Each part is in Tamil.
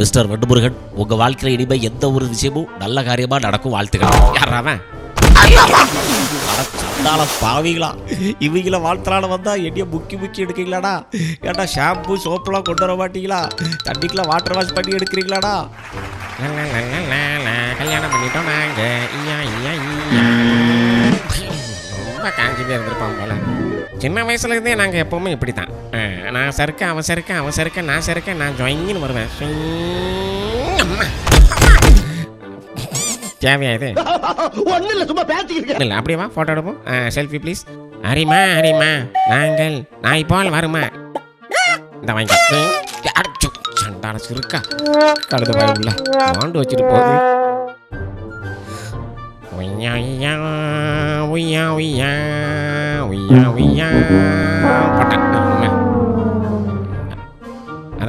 மிஸ்டர் வண்டுமுருகன் உங்க வாழ்க்கையில இனிமே எந்த ஒரு விஷயமும் நல்ல காரியமா நடக்கும் வாழ்த்துக்கள். யார் பாவிங்களா இவங்கள வாழ்த்தலான வந்தா என்னைய முக்கி முக்கி எடுக்கீங்களாடா? ஏன்னா ஷாம்பு சோப்புலாம் கொண்டு வர மாட்டீங்களா? தண்ணிக்கெல்லாம் வாட்டர் வாஷ் பண்ணி எடுக்கிறீங்களாடா? கல்யாணம் பண்ணிட்டோம் நாங்க. ஐயா ஐயா ஐயா. ரொம்ப காஞ்சிட்டே இருந்திருப்போம் போல. சின்ன வயசுல இருந்தே நாங்கள் எப்பவுமே இப்படி தான் நான் சறுக்க அவன் சறுக்க அவன் சறுக்க நான் சறுக்க நான் ஜொயின்னு வருவேன். தேவையா இது? ஒண்ணு இல்ல சும்மா பேசிக்கிறேன் இல்லை அப்படியே வா ஃபோட்டோ எடுப்போம். செல்ஃபி ப்ளீஸ் ஹரிமா ஹரிமா நாங்கள் நாய் போல் வருமா? இந்த வாங்கி அடைச்சு சண்டான சிறுக்கா கழுத பாய் உள்ள வாண்டு வச்சுட்டு போகுது. உய்யா உய்யா உய்யா உய்யா உய்யா உய்யா. போட்டேன்.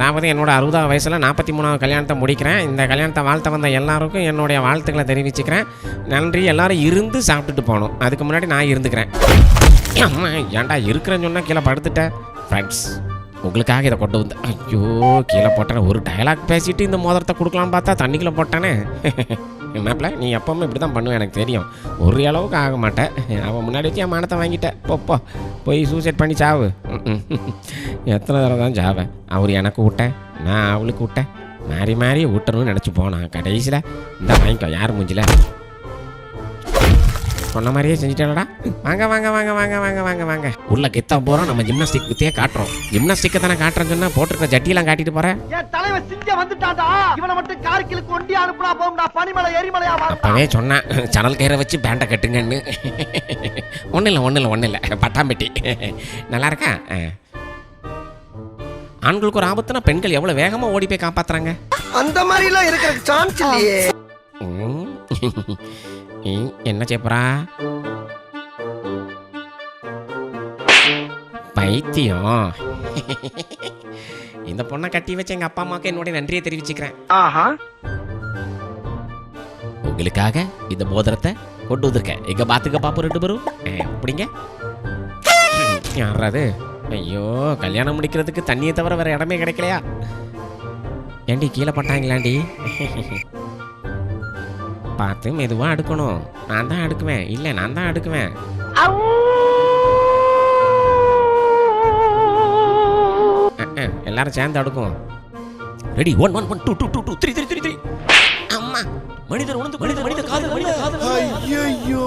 அதாவது என்னோடய அறுபதாவது வயசில் நாற்பத்தி மூணாவது கல்யாணத்தை முடிக்கிறேன். இந்த கல்யாணத்தை வாழ்த்த வந்த எல்லாருக்கும் என்னுடைய வாழ்த்துக்களை தெரிவிச்சுக்கிறேன். நன்றி. எல்லோரும் இருந்து சாப்பிட்டுட்டு போகணும். அதுக்கு முன்னாடி நான் இருந்துக்கிறேன். அம்மா ஏன்டா இருக்கிறேன்னு சொன்னால் கீழே படுத்துட்டேன் ஃப்ரெண்ட்ஸ் உங்களுக்காக இதை கொண்டு வந்து ஐயோ கீழே போட்டேன். ஒரு டயலாக் பேசிட்டு இந்த மோதிரத்தை கொடுக்கலான்னு பார்த்தா தண்ணிக்குள்ளே போட்டானே. என்னப்பில் நீ எப்பவுமே இப்படி தான் பண்ணுவேன் எனக்கு தெரியும். ஒரு அளவுக்கு ஆக மாட்டேன் அவன் முன்னாடி வச்சு என் மானத்தை வாங்கிட்டேன் போப்போ போய் சூசைட் பண்ணி சாவு. எத்தனை தடவை தான் சாவேன். அவர் எனக்கு விட்டேன் நான் அவளுக்கு விட்டேன் மாறி மாறி விட்டணும்னு நினச்சி போனான். கடைசியில் இந்த வாங்கிக்கோ. யார் மூஞ்சில? சொன்ன மாதிரியே செஞ்சுட்டேடா வாங்க வாங்க வாங்க வாங்க வாங்க வாங்க வாங்க. உள்ள கெத்தா போகிறோம் நம்ம ஜிம்னாஸ்டிக் வித்தையே காட்டுறோம். ஜிம்னாஸ்டிக்கை தானே காட்டுறேன்னு சொன்னால் போட்டிருக்க ஜட்டியெல்லாம் காட்டிட்டு போகிறேன் என் தலைவன் சிங்க வந்துட்டான்டா. இவனை மட்டும் கார்கிலுக்கு ஒண்டி அனுப்புனா போகும்டா. பனிமலை எரிமலையா அப்பவே சொன்னேன் சணல் கயிறை வச்சு பேண்டை கட்டுங்கன்னு. ஒன்றும் இல்லை ஒன்றும் இல்லை ஒன்றும் இல்லை. பட்டாம்பெட்டி. நல்லா இருக்கா. ஆண்களுக்கு ஒரு ஆபத்துனா பெண்கள் எவ்வளோ வேகமாக ஓடி போய் காப்பாத்துறாங்க? அந்த மாதிரி எல்லாம் இருக்கிற சான்ஸ் இல்லையே என்ன சேப்பரா பைத்தியம். இந்த பொண்ணை கட்டி வச்ச எங்க அப்பா அம்மாவுக்கு என்னுடைய நன்றியை தெரிவிச்சுக்கிறேன். ஆஹா. உங்களுக்காக இந்த மோதிரத்தை கொண்டு வந்திருக்கேன். எங்க பாத்துக்க பாப்போம் ரெண்டு பேரும். அப்படிங்க யாராது ஐயோ கல்யாணம் முடிக்கிறதுக்கு தண்ணியை தவிர வேற இடமே கிடைக்கலையா? ஏண்டி கீழே பட்டாங்களாண்டி? பார்த்து மெதுவாக அடுக்கணும். நான் தான் அடுக்குவேன். இல்லை நான் தான் அடுக்குவேன். எல்லாரும் சேர்ந்து அடுக்கும் ready one one one two two two two three three three three அம்மா. மனிதர் உணர்ந்து மனிதர் மனிதர் காதல் மனிதர் காதல் ஐயோ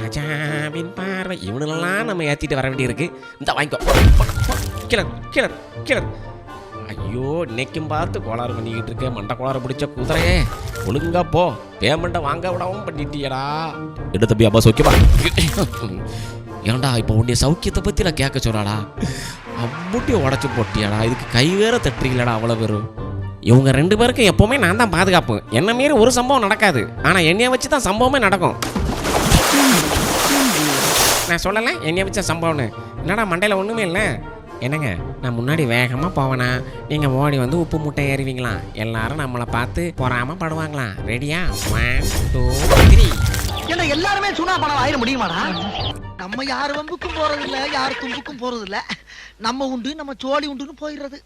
ராஜாவின் பார்வை. இவனெல்லாம் நம்ம ஏற்றிட்டு வர வேண்டியிருக்கு. இந்த வாங்கிக்கோ. கிளர் கிளர் கிளர். ஐயோ இன்னைக்கும் பார்த்து கோளாறு பண்ணிக்கிட்டு இருக்க. மண்டை கோளாறு பிடிச்ச குதிரையே. ஒழுங்கா போ. பேமெண்ட்டை வாங்க விடவும் பண்ணிட்டியடா. என்ன தம்பி அம்மா சௌக்கியமா? ஏன்டா இப்போ உன்னுடைய சௌக்கியத்தை பத்தி நான் கேட்க சொன்னாடா அம்முட்டியை உடச்சு போட்டியாடா. இதுக்கு கை வேற தட்டுறீங்களடா அவ்வளோ பேரும். இவங்க ரெண்டு பேருக்கும் எப்பவுமே நான் தான் பாதுகாப்பு. என்ன மீறி ஒரு சம்பவம் நடக்காது. ஆனால் என்னைய வச்சு தான் சம்பவமே நடக்கும். நான் சொல்லலை என்னைய வச்ச சம்பவம்னு. என்னடா மண்டையில் ஒன்றுமே இல்லை. என்னங்க நான் முன்னாடி வேகமாக போவேனா? நீங்கள் ஓடி வந்து உப்பு முட்டை ஏறுவீங்களா? எல்லாரும் நம்மளை பார்த்து பொறாம படுவாங்களாம் ரெடியா ஒன் டூ த்ரீ என்ன எல்லாருமே சுனா பணம் ஆயிட முடியுமாடா? நம்ம யார் வம்புக்கும் போறது இல்ல யார் தும்புக்கும் போறது நம்ம உண்டு நம்ம சோழி உண்டுன்னு போயிடுறது.